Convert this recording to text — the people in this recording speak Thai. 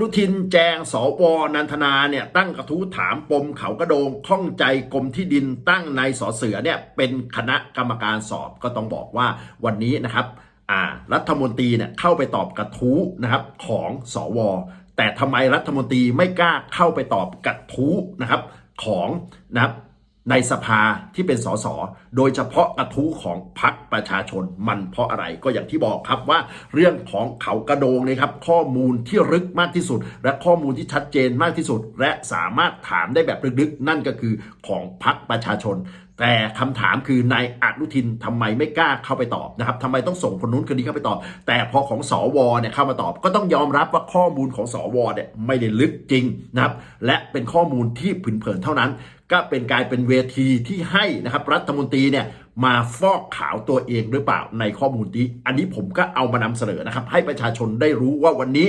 นุทินแจงสวนันทนาเนี่ยตั้งกระทู้ถามปมเขากระโดงข้องใจกรมที่ดินตั้งในสอเสือเนี่ยเป็นคณะกรรมการสอบก็ต้องบอกว่าวันนี้นะครับอ่ารัฐมนตรีเนี่ยเข้าไปตอบกระทู้นะครับของสว แต่ทำไมรัฐมนตรีไม่กล้าเข้าไปตอบกระทู้นะครับของนะครับ ในสภาที่เป็นสสโดยเฉพาะกระทู้ของพรรคประชาชนมันเพราะอะไรก็อย่างที่บอกครับว่าเรื่องของเขากระโดงเนยครับ ข้อมูลที่ลึกมากที่สุด และข้อมูลที่ชัดเจนมากที่สุด และสามารถถามได้แบบลึกๆ นั่นก็คือของพรรคประชาชน แต่คำถามคือนายอนุทินทำไมไม่กล้าเข้าไปตอบนะครับทำไมต้องส่งคนนู้นคนนี้เข้าไปตอบ แต่พอของสวเนี่ยเข้ามาตอบ ก็ต้องยอมรับว่าข้อมูลของสวเนี่ยไม่ได้ลึกจริงนะครับ และเป็นข้อมูลที่ผินเผินเท่านั้น ก็เป็นกลายเป็นเวทีที่ให้นะครับรัฐมนตรีเนี่ยมาฟอกขาวตัวเองหรือเปล่าในข้อมูลนี้ อันนี้ผมก็เอามานำเสนอนะครับ ให้ประชาชนได้รู้ว่าวันนี้